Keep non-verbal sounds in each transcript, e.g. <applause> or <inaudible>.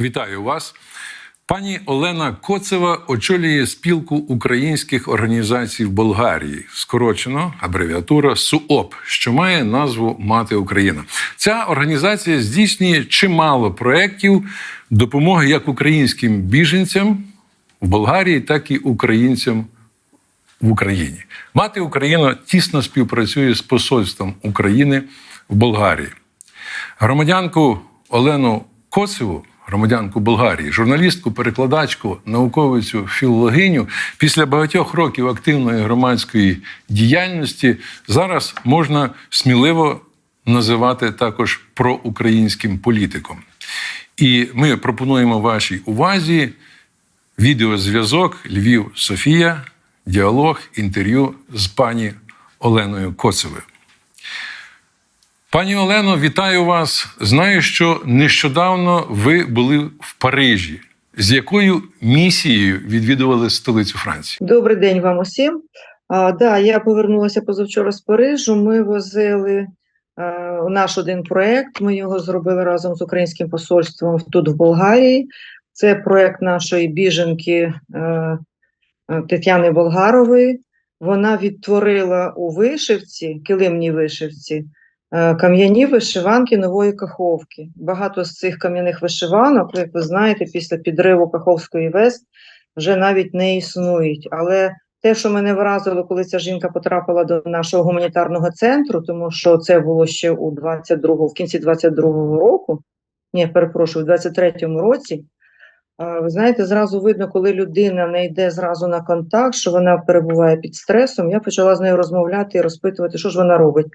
Вітаю вас. Пані Олена Коцева очолює спілку українських організацій в Болгарії, скорочено абревіатура СУОП, що має назву Мати Україна. Ця організація здійснює чимало проєктів допомоги як українським біженцям в Болгарії, так і українцям в Україні. Мати Україна тісно співпрацює з посольством України в Болгарії. Громадянку Олену Коцеву, громадянку Болгарії, журналістку, перекладачку, науковицю, філологиню, після багатьох років активної громадської діяльності зараз можна сміливо називати також проукраїнським політиком. І ми пропонуємо вашій увазі відеозв'язок Львів Софія, діалог, інтерв'ю з пані Оленою Коцевою. Пані Олено, вітаю вас. Знаю, що нещодавно ви були в Парижі. З якою місією відвідували столицю Франції? Добрий день вам усім. А, да, я повернулася позавчора з Парижу. Ми возили а, наш один проєкт. Ми його зробили разом з українським посольством тут, в Болгарії. Це проєкт нашої біженки е, е, Тетяни Болгарової. Вона відтворила у вишивці, килимній вишивці, е, кам'яні вишиванки нової Каховки. Багато з цих кам'яних вишиванок, як ви знаєте, після підриву Каховської ВЕС вже навіть не існують. Але те, що мене вразило, коли ця жінка потрапила до нашого гуманітарного центру, тому що це було ще у 22 в кінці 22-го року, ні, перепрошую, у 23-му році. Ви знаєте, зразу видно, коли людина не йде зразу на контакт, що вона перебуває під стресом. Я почала з нею розмовляти і розпитувати, що ж вона робить.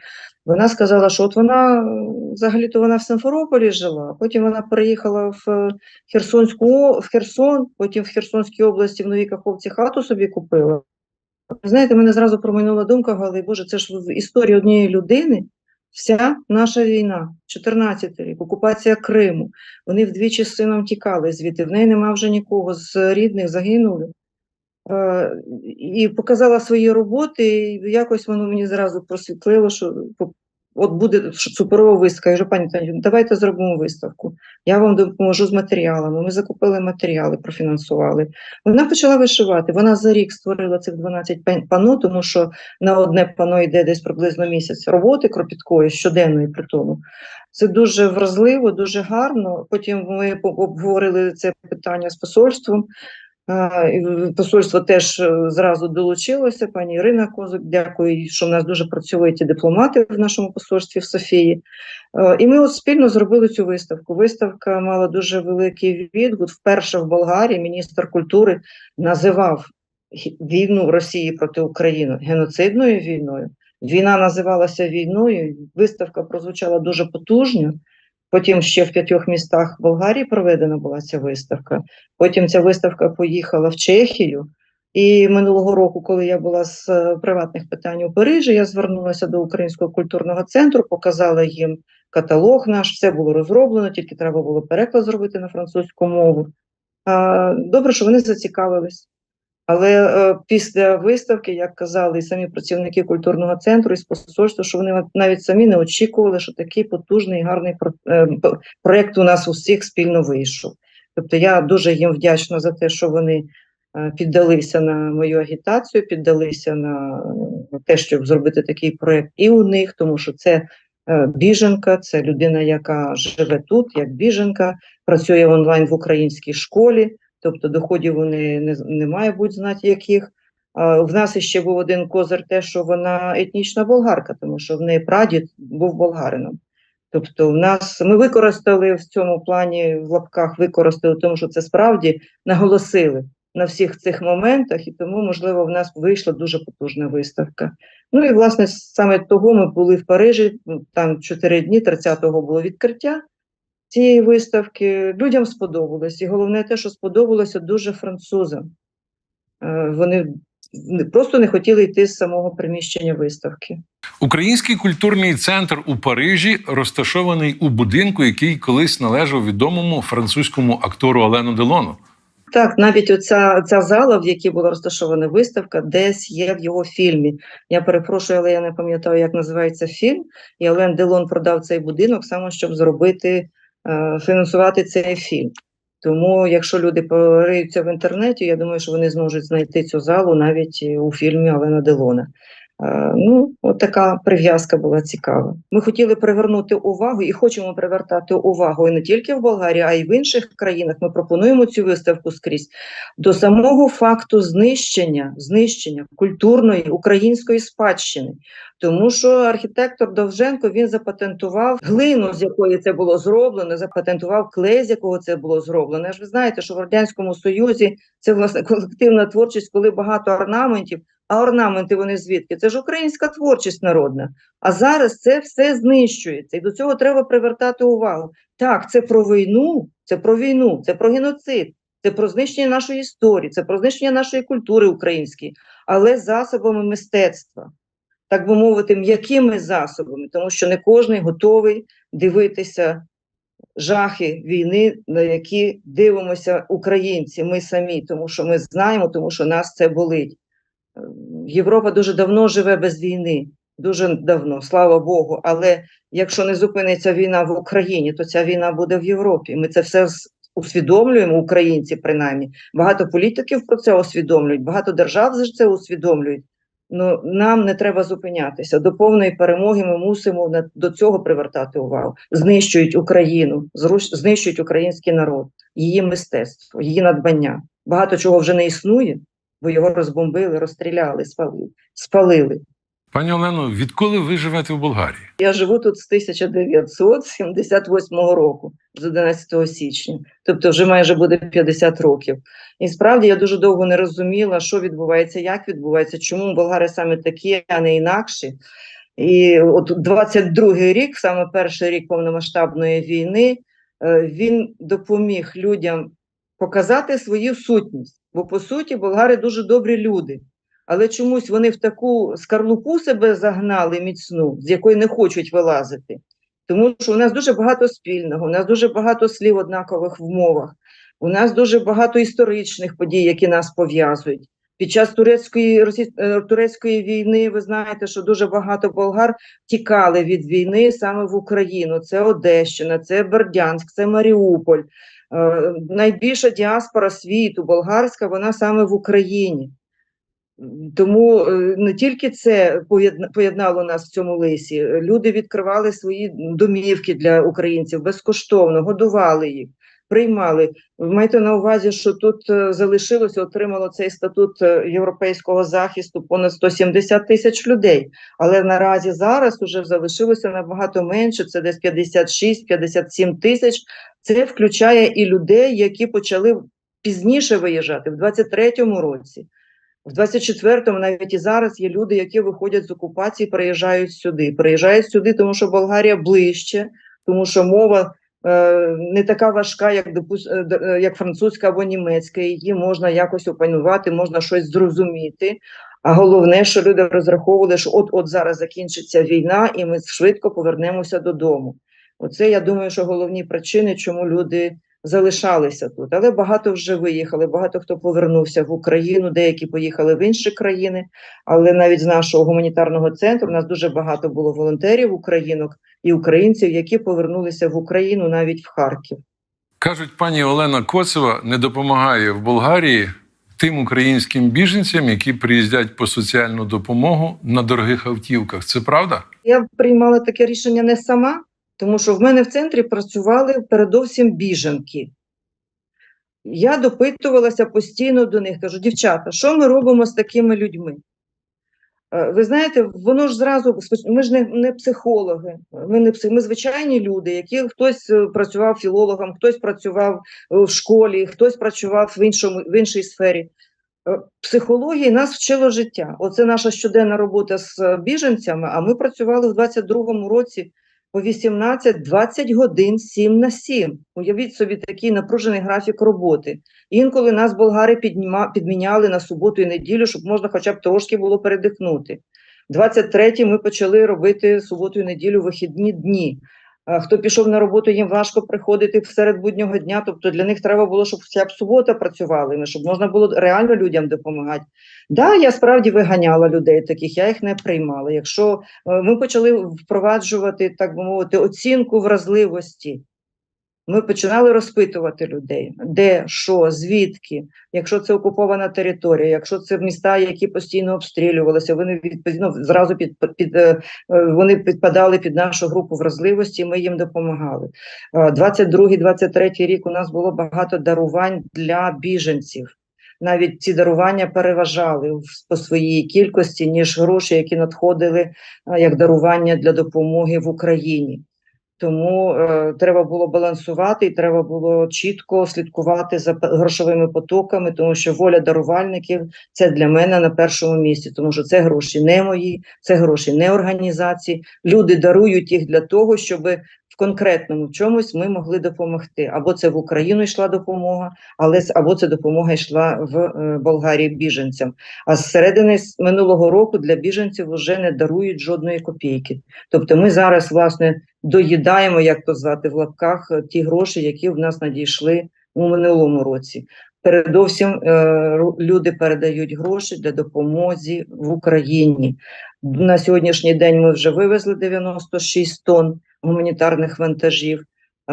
Вона сказала, що от вона взагалі-то вона в Симферополі жила, потім вона переїхала в е, Херсонську в Херсон, потім в Херсонській області в Новій Каховці хату собі купила. Знаєте, мене зразу промайнула думка, Гали, Боже, це ж в історії однієї людини вся наша війна, 14 рік, окупація Криму. Вони вдвічі з сином тікали звідти, в неї нема вже нікого з рідних, загинули. Е, І показала свої роботи, і якось воно мені зразу просвітлило, що от буде суперова виставка. Я кажу, пані Таню, давайте зробимо виставку. Я вам допоможу з матеріалами. Ми закупили матеріали, профінансували. Вона почала вишивати. Вона за рік створила цих 12 пен- пано, тому що на одне пано йде десь приблизно місяць роботи кропіткої, щоденної при тому. Це дуже вразливо, дуже гарно. Потім ми обговорили це питання з посольством. І Посольство теж е, зразу долучилося. Пані Ірина Козак, дякую, що в нас дуже працьовиті дипломати в нашому посольстві в Софії. Е, І ми от спільно зробили цю виставку. Виставка мала дуже великий відгук. Вперше в Болгарії міністр культури називав війну Росії проти України геноцидною війною. Війна називалася війною. Виставка прозвучала дуже потужно. Потім ще в п'ятьох містах Болгарії проведена була ця виставка. Потім ця виставка поїхала в Чехію. І минулого року, коли я була з е, приватних питань у Парижі, я звернулася до Українського культурного центру, показала їм каталог наш, все було розроблено, тільки треба було переклад зробити на французьку мову. Добре, що вони зацікавились. Але е, після виставки, як казали і самі працівники культурного центру і з посольства, що вони навіть самі не очікували, що такий потужний і гарний про- е, проєкт у нас усіх спільно вийшов. Тобто я дуже їм вдячна за те, що вони е, піддалися на мою агітацію, піддалися на е, те, щоб зробити такий проєкт і у них, тому що це е, біженка, це людина, яка живе тут, як біженка, працює онлайн в українській школі, тобто доходів вони не, не має будь знати яких. В нас ще був один козир, те, що вона етнічна болгарка, тому що в неї прадід був болгарином. Тобто, в нас ми використали в цьому плані в лапках використали, тому що це справді наголосили на всіх цих моментах, і тому, можливо, в нас вийшла дуже потужна виставка. Ну і власне саме того ми були в Парижі. Там чотири дні, 30-го було відкриття цієї виставки. Людям сподобалось, і головне те, що сподобалося дуже французам. Е, Вони просто не хотіли йти з самого приміщення виставки. Український культурний центр у Парижі розташований у будинку, який колись належав відомому французькому актору Олену Делону. Так, навіть оця ця зала, в якій була розташована виставка, десь є в його фільмі. Я перепрошую, але я не пам'ятаю, як називається фільм. І Олен Делон продав цей будинок саме щоб зробити, фінансувати цей фільм. Тому, якщо люди пориються в інтернеті, я думаю, що вони зможуть знайти цю залу навіть у фільмі Алена Делона. Е, Ну, от така прив'язка була цікава. Ми хотіли привернути увагу і хочемо привертати увагу і не тільки в Болгарії, а й в інших країнах. Ми пропонуємо цю виставку скрізь до самого факту знищення, знищення культурної української спадщини. Тому що архітектор Довженко він запатентував глину, з якої це було зроблено, запатентував клей, з якого це було зроблено. Ж ви знаєте, що в радянському союзі це власне <laughs> колективна творчість, коли багато орнаментів. А орнаменти вони звідки? Це ж українська творчість народна. А зараз це все знищується, і до цього треба привертати увагу. Так, це про війну, це про війну, це про геноцид, це про знищення нашої історії, це про знищення нашої культури української, але засобами мистецтва, так би мовити, м'якими засобами, тому що не кожен готовий дивитися жахи війни, на які дивимося українці, ми самі, тому що ми знаємо, тому що нас це болить. Е, Європа дуже давно живе без війни, дуже давно, слава Богу. Але якщо не зупиниться війна в Україні, то ця війна буде в Європі. Ми це все усвідомлюємо, українці принаймні. Багато політиків про це усвідомлюють, багато держав за це усвідомлюють. Ну нам не треба зупинятися. До повної перемоги ми мусимо на- до цього привертати увагу. Знищують Україну, зруш- знищують український народ, її мистецтво, її надбання. Багато чого вже не існує, бо його розбомбили, розстріляли, спалили. спалили. Пані Олено, відколи ви живете в Болгарії? Я живу тут з 1978 року, з 11 січня, тобто вже майже буде 50 років. І справді я дуже довго не розуміла, що відбувається, як відбувається, чому болгари саме такі, а не інакші. І от 22-й рік, саме перший рік повномасштабної війни, е, він допоміг людям показати свою сутність. Бо по суті болгари дуже добрі люди. Але чомусь вони в таку скарлупу себе загнали міцну, з якої не хочуть вилазити. Тому що у нас дуже багато спільного, у нас дуже багато слів однакових в мовах, у нас дуже багато історичних подій, які нас пов'язують. Під час турецької е, турецької війни ви знаєте, що дуже багато болгар тікали від війни саме в Україну. Це Одещина, це Бердянськ, це Маріуполь. Е, Найбільша діаспора світу болгарська, вона саме в Україні. Тому е, не тільки це поєдна- поєднало нас в цьому лисі. Люди відкривали свої домівки для українців безкоштовно, годували їх, приймали. Ви маєте на увазі, що тут е, залишилося, отримало цей статут е, європейського захисту понад 170 тисяч людей. Але наразі зараз вже залишилося набагато менше. Це десь 56-57 тисяч. Це включає і людей, які почали пізніше виїжджати в 23-му році. В 24-му навіть і зараз є люди, які виходять з окупації, приїжджають сюди. Приїжджають сюди, тому що Болгарія ближче, тому що мова е, не така важка, як допус, е, е, як французька або німецька. Її можна якось опанувати, можна щось зрозуміти. А головне, що люди розраховували, що от от зараз закінчиться війна, і ми швидко повернемося додому. Оце я думаю, що головні причини, чому люди залишалися тут. Але багато вже виїхали, багато хто повернувся в Україну, деякі поїхали в інші країни. Але навіть з нашого гуманітарного центру у нас дуже багато було волонтерів, українок і українців, які повернулися в Україну навіть в Харків. Кажуть, пані Олена Коцева не допомагає в Болгарії тим українським біженцям, які приїздять по соціальну допомогу на дорогих автівках. Це правда? Я приймала таке рішення не сама, тому що в мене в центрі працювали передовсім біженки. Я допитувалася постійно до них, кажу, дівчата, що ми робимо з такими людьми? Е, Ви знаєте, воно ж зразу ми ж не, не психологи, ми не пси- ми звичайні люди, які хтось е, працював філологом, хтось працював е, в школі, хтось працював в іншому в іншій сфері. Психології нас вчило життя. Оце наша щоденна робота з біженцями. А ми працювали в 22-му році по 18-20 годин 7 на 7. Уявіть собі такий напружений графік роботи. Інколи нас болгари підніма, підміняли на суботу і неділю, щоб можна хоча б трошки було передихнути. 23 ми почали робити суботу і неділю вихідні дні. Хто пішов на роботу, їм важко приходити серед буднього дня. Тобто для них треба було, щоб вся б субота працювали, щоб можна було реально людям допомагати. Да, я справді виганяла людей таких, я їх не приймала. Якщо е, ми почали впроваджувати, так би мовити, оцінку вразливості. Ми починали розпитувати людей, де, що, звідки, якщо це окупована територія, якщо це міста, які постійно обстрілювалися, вони відповідно зразу під, під е, е, вони підпадали під нашу групу вразливості. Ми їм допомагали. Е, 22-23 рік у нас було багато дарувань для біженців. Навіть ці дарування переважали по своїй кількості ніж гроші, які надходили е, як дарування для допомоги в Україні. Тому е, треба було балансувати і треба було чітко слідкувати за грошовими потоками, тому що воля дарувальників це для мене на першому місці, тому що це гроші не мої, це гроші не організації. Люди дарують їх для того, щоб конкретному чомусь ми могли допомогти. Або це в Україну йшла допомога, але або це допомога йшла в е, Болгарії біженцям. А з середини минулого року для біженців вже не дарують жодної копійки. Тобто, ми зараз власне доїдаємо, як то звати в лапках, е, ті гроші, які в нас надійшли у минулому році. Передовсім е, люди передають гроші для допомоги в Україні. На сьогоднішній день ми вже вивезли 96 тонн гуманітарних вантажів.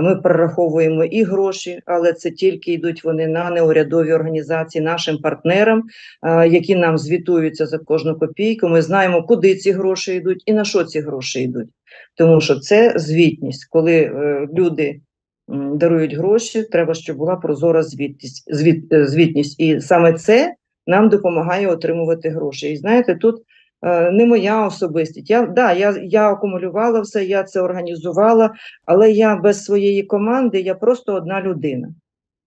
Ми перераховуємо і гроші, але це тільки йдуть вони на неурядові організації нашим партнерам, е, які нам звітуються за кожну копійку. Ми знаємо, куди ці гроші йдуть і на що ці гроші йдуть. Тому що це звітність, коли е, люди дарують гроші, треба, щоб була прозора звітність, звіт, е, звітність. І саме це нам допомагає отримувати гроші. І знаєте, тут е, не моя особистість. Я, да, я, я акумулювала все, я це організувала, але я без своєї команди, я просто одна людина.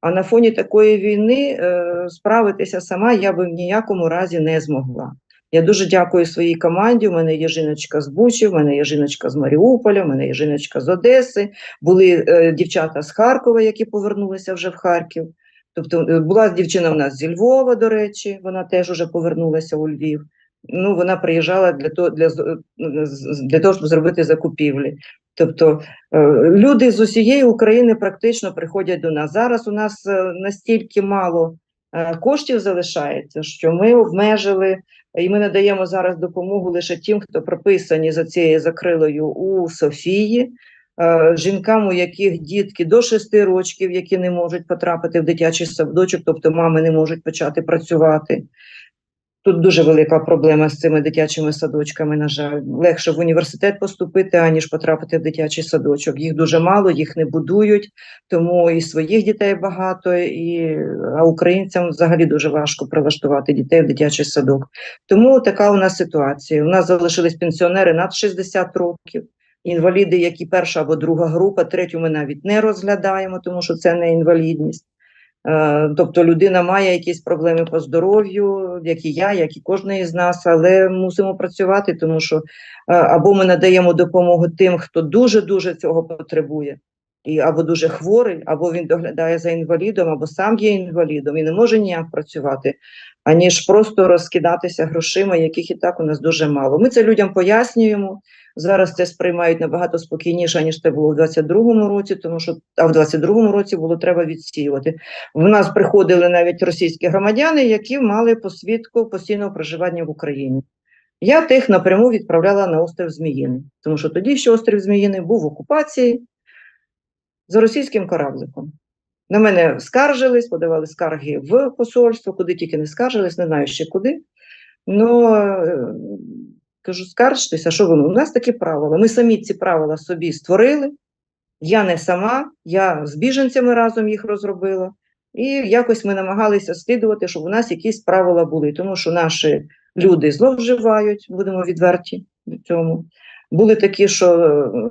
А на фоні такої війни е, справитися сама я би в ніякому разі не змогла. Я дуже дякую своїй команді. У мене є жіночка з Бучі, в мене є жіночка з Маріуполя, в мене є жіночка з Одеси. Були е, дівчата з Харкова, які повернулися вже в Харків. Тобто е, була дівчина в нас зі Львова, до речі, вона теж уже повернулася у Львів. Ну, вона приїжджала для того, для, з- для того, щоб зробити закупівлі. Тобто е, люди з усієї України практично приходять до нас. Зараз у нас е, настільки мало е, коштів залишається, що ми обмежили і ми надаємо зараз допомогу лише тим, хто прописані за цією закрилою у Софії. е, Жінкам, у яких дітки до 6 років, які не можуть потрапити в дитячий садочок, тобто мами не можуть почати працювати. Тут дуже велика проблема з цими дитячими садочками. На жаль, легше в університет поступити, аніж потрапити в дитячий садочок. Їх дуже мало, їх не будують, тому і своїх дітей багато, і а українцям взагалі дуже важко прилаштувати дітей в дитячий садок. Тому така у нас ситуація. У нас залишились пенсіонери над 60 років. Інваліди, які перша або друга група, третю ми навіть не розглядаємо, тому що це не інвалідність. Е, Тобто людина має якісь проблеми по здоров'ю, як і я, як і кожен із нас, але мусимо працювати, тому що е, або ми надаємо допомогу тим, хто дуже дуже цього потребує, і або дуже хворий, або він доглядає за інвалідом, або сам є інвалідом і не може ніяк працювати, аніж просто розкидатися грошима, яких і так у нас дуже мало. Ми це людям пояснюємо. Зараз це сприймають набагато спокійніше, ніж це було в 22-му році, тому що а в 22-му році було треба відсіювати. В нас приходили навіть російські громадяни, які мали посвідку постійного проживання в Україні. Я тих напряму відправляла на острів Зміїний, тому що тоді ще острів Зміїний був в окупації за російським корабликом. На мене скаржились, подавали скарги в посольство, куди тільки не скаржились, не знаю ще куди. Ну, е, кажу, скаржтеся, що воно? У нас такі правила. Ми самі ці правила собі створили. Я не сама, я з біженцями разом їх розробила. І якось ми намагалися слідувати, щоб у нас якісь правила були, тому що наші люди зловживають, будемо відверті в цьому. Були такі, що е,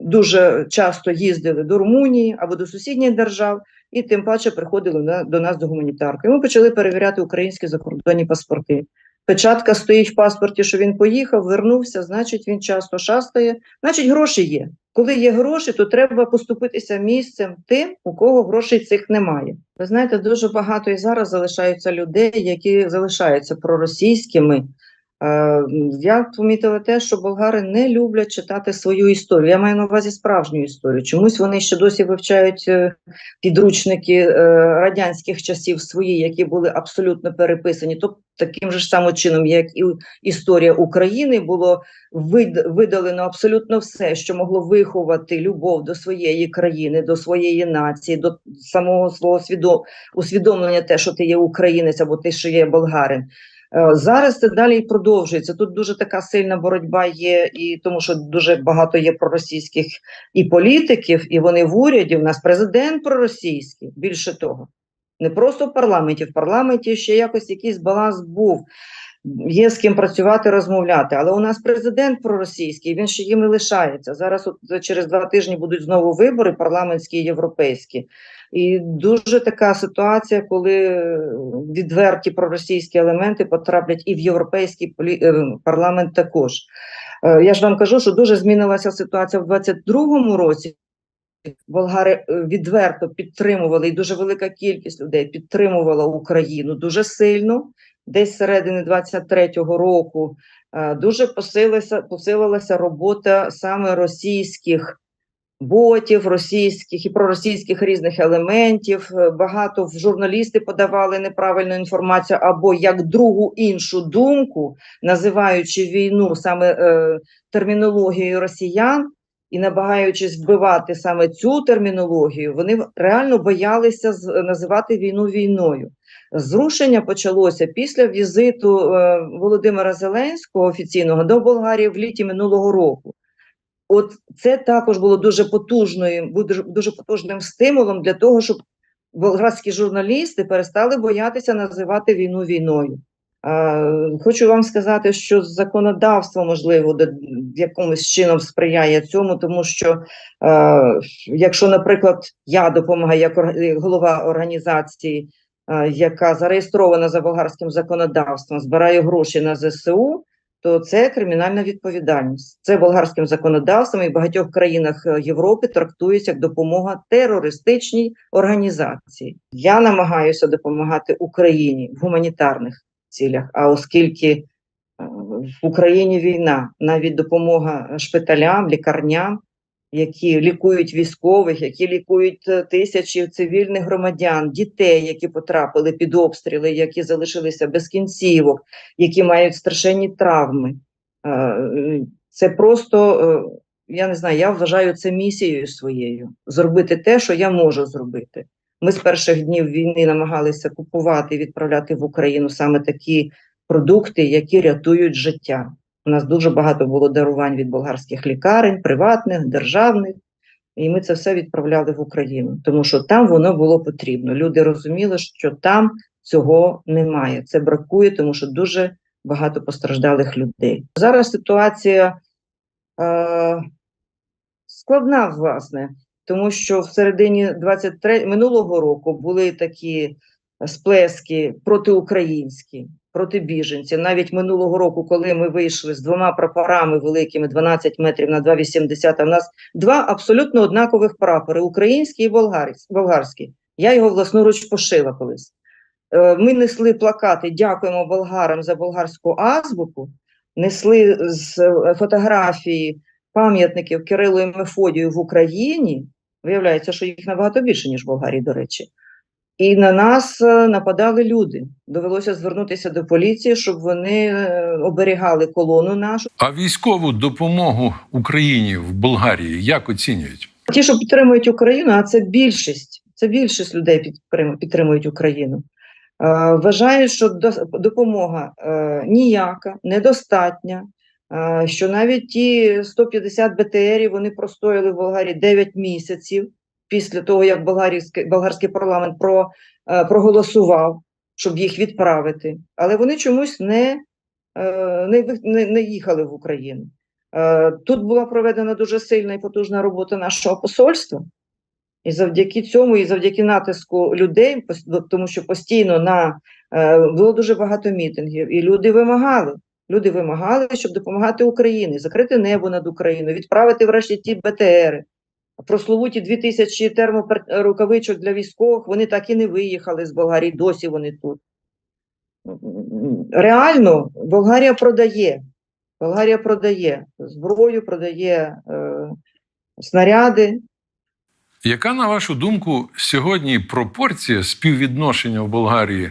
дуже часто їздили до Румунії або до сусідніх держав, і тим паче приходили до нас до гуманітарки. Ми почали перевіряти українські закордонні паспорти. Печатка стоїть в паспорті, що він поїхав, вернувся, значить він часто шастає, значить гроші є. Коли є гроші, то треба поступитися місцем тим, у кого грошей цих немає. Ви знаєте, дуже багато і зараз залишаються людей, які залишаються проросійськими. Е, Я помітила те, що болгари не люблять читати свою історію. Я маю на увазі справжню історію. Чомусь вони ще досі вивчають е, підручники е, радянських часів свої, які були абсолютно переписані. Тоб- таким же ж самим чином, як і історія України, було вид- видалено абсолютно все, що могло виховати любов до своєї країни, до своєї нації, до самого свого свідо... усвідомлення, те, що ти є українець або ти, що є болгарин. Е, Зараз це далі продовжується. Тут дуже така сильна боротьба є, і тому що дуже багато є проросійських і політиків, і вони в уряді. У нас президент проросійський, більше того. Не просто в парламенті, в парламенті ще якось якийсь баланс був. Є з ким працювати, розмовляти. Але у нас президент проросійський, він ще їм і лишається. Зараз от через два тижні будуть знову вибори, парламентські і європейські. І дуже така ситуація, коли е, відверті проросійські елементи потраплять і в європейський е, парламент також. Е, Я ж вам кажу, що дуже змінилася ситуація в 22-му році. Болгари е, відверто підтримували, і дуже велика кількість людей підтримувала Україну дуже сильно. Десь середини 23-го року е, дуже посилилася, посилилася робота саме російських ботів, російських і проросійських різних елементів. Е, Багато в журналісти подавали неправильну інформацію або як другу іншу думку, називаючи війну саме е, термінологією росіян. І намагаючись вбивати саме цю термінологію, вони реально боялися називати війну війною. Зрушення почалося після візиту е, Володимира Зеленського офіційного до Болгарії в літі минулого року. От це також було дуже потужною, дуже, дуже потужним стимулом для того, щоб болгарські журналісти перестали боятися називати війну війною. Хочу вам сказати, що законодавство, можливо, якимось чином сприяє цьому, тому що якщо, наприклад, я допомагаю як голова організації, яка зареєстрована за болгарським законодавством, збираю гроші на ЗСУ, то це кримінальна відповідальність. Це болгарським законодавством і в багатьох країнах е, Європи трактується як допомога терористичній організації. Я намагаюся допомагати Україні в гуманітарних цілях. А оскільки е, в Україні війна, навіть допомога шпиталям, лікарням, які лікують військових, які лікують е, тисячі цивільних громадян, дітей, які потрапили під обстріли, які залишилися без кінцівок, які мають страшенні травми. Е, Це просто, я не знаю, я вважаю це місією своєю зробити те, що я можу зробити. Ми з перших днів війни намагалися купувати і відправляти в Україну саме такі продукти, які рятують життя. У нас дуже багато було дарувань від болгарських лікарень, приватних, державних, і ми це все відправляли в Україну, тому що там воно було потрібно. Люди розуміли, що там цього немає. Це бракує, тому що дуже багато постраждалих людей. Зараз ситуація е, складна, власне, тому що в середині 23 минулого року були такі сплески протиукраїнські, проти біженців. Навіть минулого року, коли ми вийшли з двома прапорами великими 12 метрів на 2,80, а в нас два абсолютно однакових прапори: український і болгарсь- болгарський. Я його власноруч пошила колись. Е, Ми несли плакати Дякуємо болгарам за болгарську азбуку. Несли з е, фотографії пам'ятників Кирилу і Мефодію в Україні. Виявляється, що їх набагато більше, ніж в Болгарії, до речі. І на нас е, нападали люди. Довелося звернутися до поліції, щоб вони е, оберігали колону нашу. А військову допомогу Україні в Болгарії як оцінюють? Ті, що підтримують Україну, а це більшість, це більшість людей підтримують Україну. Е, Вважаю, що до- допомога ніяка, недостатня. Е, Що навіть ті 150 БТРів вони простояли в Болгарії 9 місяців після того, як болгарський, болгарський парламент про, е, проголосував, щоб їх відправити. Але вони чомусь не, е, не, не, не їхали в Україну. Тут була проведена дуже сильна і потужна робота нашого посольства. І завдяки цьому, і завдяки натиску людей, тому що постійно на було дуже багато мітингів, і люди вимагали. Люди вимагали, щоб допомагати Україні, закрити небо над Україною, відправити врешті ті БТРи. Прословуті дві тисячі терморукавичок для військових, вони так і не виїхали з Болгарії, досі вони тут. Реально, Болгарія продає. Болгарія продає зброю, продає е, снаряди. Яка, на вашу думку, сьогодні пропорція співвідношення в Болгарії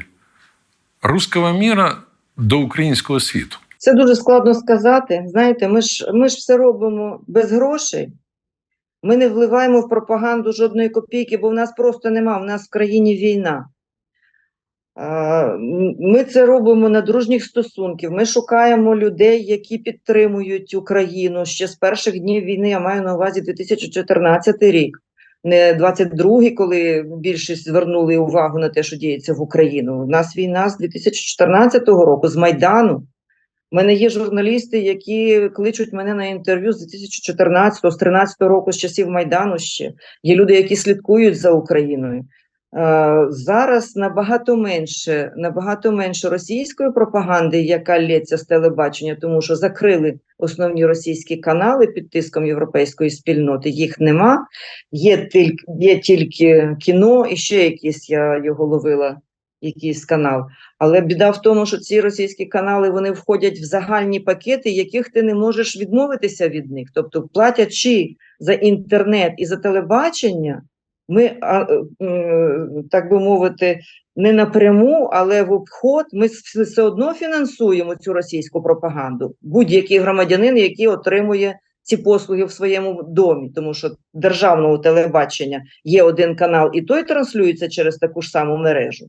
руского міра до українського світу? Це дуже складно сказати. Знаєте, ми ж, ми ж все робимо без грошей. Ми не вливаємо в пропаганду жодної копійки, бо в нас просто нема, в нас в країні війна. Ми це робимо на дружніх стосунків. Ми шукаємо людей, які підтримують Україну ще з перших днів війни. Я маю на увазі 2014 рік, не 22-й, коли більшість звернули увагу на те, що діється в Україну. У нас війна з 2014 року, з Майдану. У мене є журналісти, які кличуть мене на інтерв'ю з 2014 з 13 року, з часів Майдану ще. Є люди, які слідкують за Україною. Е, Зараз набагато менше, набагато менше російської пропаганди, яка лється з телебачення, тому що закрили основні російські канали під тиском європейської спільноти. Їх нема. Є тільки, є тільки кіно і ще якісь я його ловила, якийсь канал. Але біда в тому, що ці російські канали вони входять в загальні пакети, яких ти не можеш відмовитися від них. Тобто, платячи за інтернет і за телебачення, ми, е, так би мовити, не напряму, але в обход ми все одно фінансуємо цю російську пропаганду. Будь-який громадянин, який отримує ці послуги в своєму домі, тому що державного телебачення є один канал, і той транслюється через таку ж саму мережу.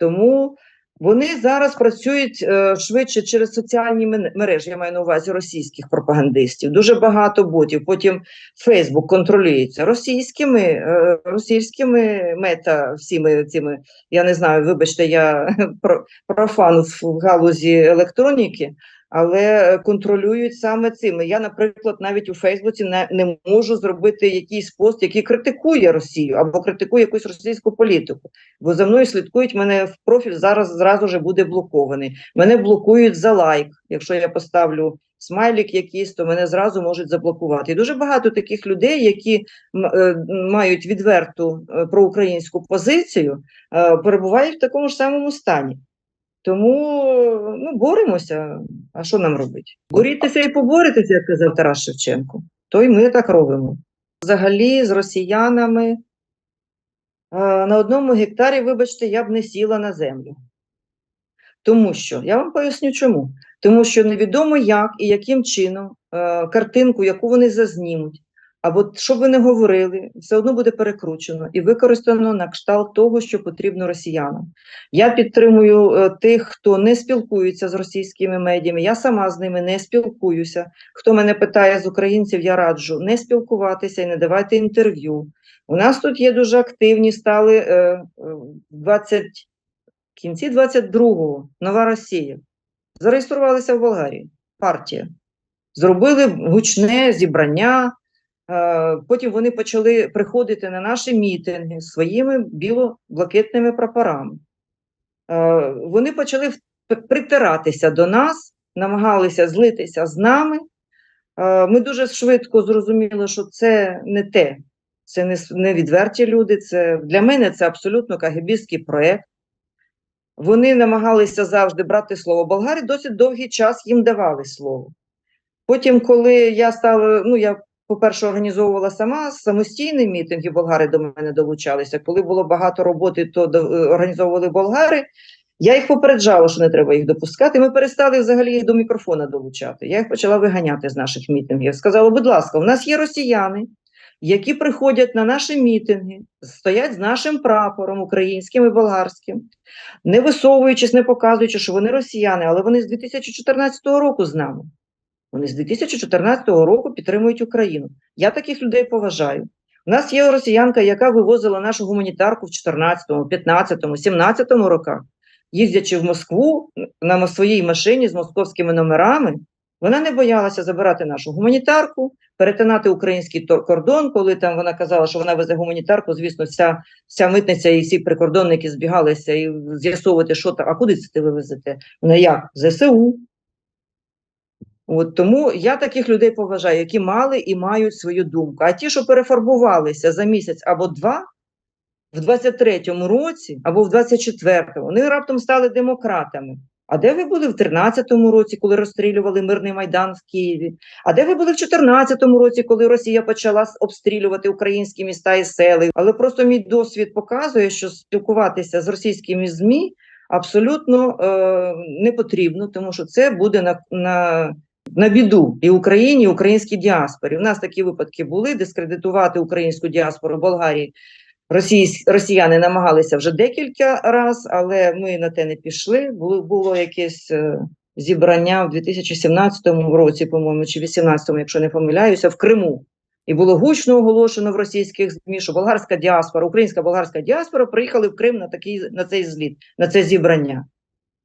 Тому вони зараз працюють е, швидше через соціальні мережі. Я маю на увазі російських пропагандистів. Дуже багато ботів. Потім Фейсбук контролюється російськими, е, російськими мета, всіми цими. Я не знаю, вибачте, я <laughs> про- профан в галузі електроніки. Але контролюють саме цими. Я, наприклад, навіть у Фейсбуці не, не можу зробити якийсь пост, який критикує Росію або критикує якусь російську політику бо за мною слідкують, мене в профіль зараз зразу же буде блокований. Мене блокують за лайк. Якщо я поставлю смайлік якийсь, то мене зразу можуть заблокувати. І дуже багато таких людей, які е, мають відверту е, проукраїнську позицію, е, перебувають в такому ж самому стані. Тому ну, боремося. А що нам робити? Борітеся і поборитеся, як казав Тарас Шевченко. То й ми так робимо. Взагалі, з росіянами е, на одному гектарі, вибачте, я б не сіла на землю. Тому що, я вам поясню чому. Тому що невідомо як і яким чином е, картинку, яку вони зазнімуть, або що б ви не говорили, все одно буде перекручено і використано на кшталт того, що потрібно росіянам. Я підтримую е, тих, хто не спілкується з російськими медіями. Я сама з ними не спілкуюся. Хто мене питає з українців, я раджу не спілкуватися і не давати інтерв'ю. У нас тут є дуже активні, стали е, е, 20, в кінці 22-го Нова Росія. Зареєструвалися в Болгарії. Партія. Зробили гучне зібрання. Е, Потім вони почали приходити на наші мітинги своїми біло-блакитними прапорами. Е, Вони почали притиратися до нас, намагалися злитися з нами. Е, Ми дуже швидко зрозуміли, що це не те. Це не, відверті люди. Це для мене це абсолютно кагебістський проект. Вони намагалися завжди брати слово. Болгари досить довгий час їм давали слово. Потім, коли я стала, ну я, по-перше, організовувала сама самостійні мітинги, болгари до мене долучалися. Коли було багато роботи, то е, організовували болгари. Я їх попереджала, що не треба їх допускати. Ми перестали взагалі до мікрофона долучати. Я їх почала виганяти з наших мітингів. Сказала, будь ласка, у нас є росіяни, які приходять на наші мітинги, стоять з нашим прапором українським і болгарським, не висовуючись, не показуючи, що вони росіяни, але вони з 2014 року з нами. Вони з 2014 року підтримують Україну. Я таких людей поважаю. У нас є росіянка, яка вивозила нашу гуманітарку в 14, 15, 17 роках, їздячи в Москву на своїй машині з московськими номерами. Вона не боялася забирати нашу гуманітарку, перетинати український кордон, коли там вона казала, що вона везе гуманітарку. Звісно, вся, вся митниця і всі прикордонники збігалися і з'ясовувати, що там, а куди це ти ви везете? Вона як? ЗСУ. От тому я таких людей поважаю, які мали і мають свою думку. А ті, що перефарбувалися за місяць або два в 23-му році, або в 24-му, вони раптом стали демократами. А де ви були в 13-му році, коли розстрілювали мирний майдан в Києві? А де ви були в 14-му році, коли Росія почала обстрілювати українські міста і сели? Але просто мій досвід показує, що спілкуватися з російськими ЗМІ абсолютно е, не потрібно, тому що це буде на, на, на біду і Україні, і українській діаспорі. У нас такі випадки були дискредитувати українську діаспору в Болгарії. Росіяни намагалися вже декілька разів, але ми на те не пішли. Було, було якесь е, зібрання в 2017 році, по-моєму, чи 2018, якщо не помиляюся, в Криму. І було гучно оголошено в російських ЗМІ, що болгарська діаспора, українська болгарська діаспора приїхали в Крим на такий на цей зліт, на це зібрання.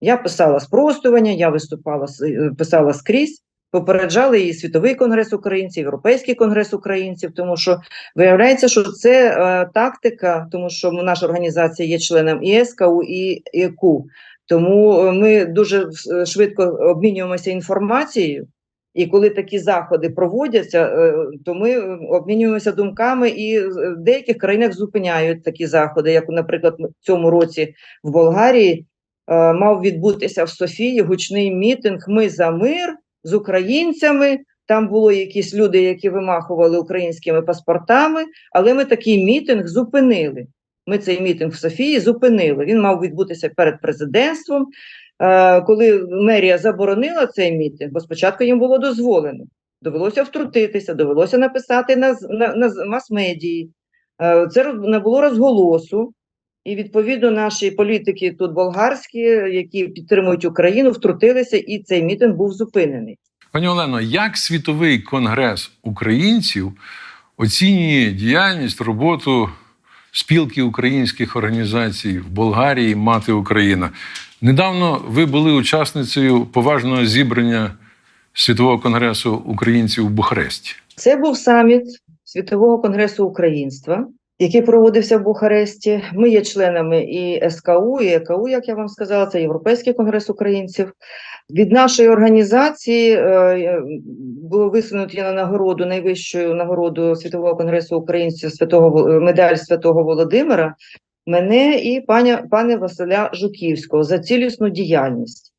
Я писала спростування, я виступала е, писала скрізь. Попереджали і Світовий конгрес українців, Європейський конгрес українців, тому що виявляється, що це е, тактика, тому що наша організація є членом і і ЕКУ. Тому е, ми дуже е, швидко обмінюємося інформацією. І коли такі заходи проводяться, то ми обмінюємося думками, і в деяких країнах зупиняють такі заходи, як, наприклад, в цьому році в Болгарії мав відбутися в Софії гучний мітинг Ми за мир з українцями. Там було якісь люди, які вимахували українськими паспортами, але ми такий мітинг зупинили. Ми цей мітинг в Софії зупинили. Він мав відбутися перед президентством. Е, Коли мерія заборонила цей мітинг, бо спочатку їм було дозволено. Довелося втрутитися, довелося написати на, на, на мас-медії. Е, Це не було розголосу. І відповідно наші політики тут болгарські, які підтримують Україну, втрутилися, і цей мітинг був зупинений. Пані Олено, як світовий конгрес українців оцінює діяльність, роботу спілки українських організацій в Болгарії Мати Україна? Недавно ви були учасницею поважного зібрання Світового конгресу українців в Бухаресті. Це був саміт Світового конгресу українства, який проводився в Бухаресті. Ми є членами і СКУ, і ЕКУ, як я вам сказала, це Європейський конгрес українців. Від нашої організації е, було висунуто на нагороду найвищою нагороду Світового конгресу українців святого медаль Святого Володимира. Мене і паня пане Василя Жуківського за цілісну діяльність.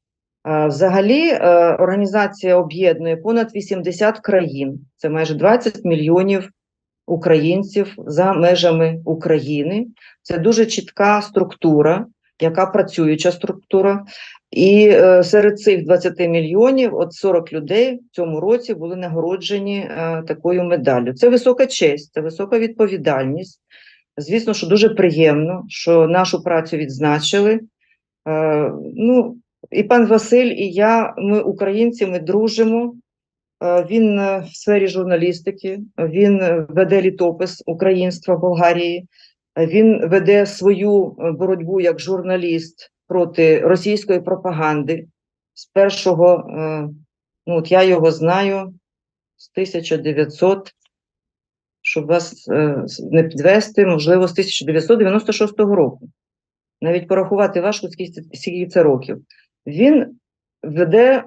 Взагалі, е, організація об'єднує понад 80 країн, це майже 20 мільйонів українців за межами України. Це дуже чітка структура, яка працююча структура. І е, серед цих 20 мільйонів, от 40 людей в цьому році були нагороджені е, такою медаллю. Це висока честь, це висока відповідальність. Звісно, що дуже приємно, що нашу працю відзначили. Е, ну, і пан Василь, і я, ми українці, ми дружимо. Е, Він е, в сфері журналістики, він е, веде літопис українства в Болгарії. Він веде свою боротьбу як журналіст проти російської пропаганди. З першого, ну от я його знаю з 1900, щоб вас не підвести, можливо, з 1996 року. Навіть порахувати важко, скільки це років. Він веде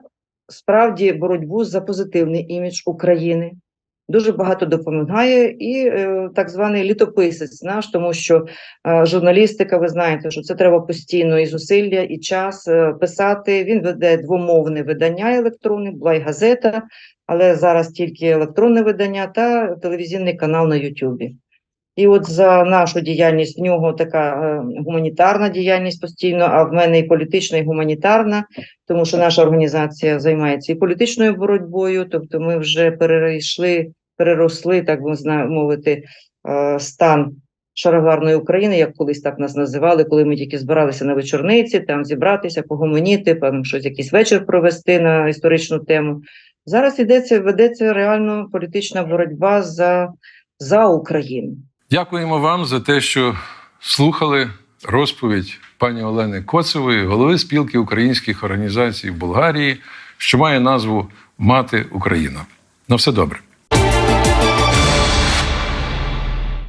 справді боротьбу за позитивний імідж України. Дуже багато допомагає і е, так званий літописець наш, тому що е, журналістика, ви знаєте, що це треба постійно і зусилля, і час е, писати. Він веде двомовне видання електронне, була й газета, але зараз тільки електронне видання та телевізійний канал на Ютубі. І от за нашу діяльність в нього така е, гуманітарна діяльність постійно, а в мене і політична, і гуманітарна, тому що наша організація займається і політичною боротьбою, тобто ми вже перейшли, переросли, так би мовити, е, стан шароварної України, як колись так нас називали, коли ми тільки збиралися на вечорниці, там зібратися, погомоніти, там щось якийсь вечір провести на історичну тему. Зараз йдеться, ведеться реально політична боротьба за, за Україну. Дякуємо вам за те, що слухали розповідь пані Олени Коцевої, голови спілки українських організацій в Болгарії, що має назву Мати Україна. На все добре.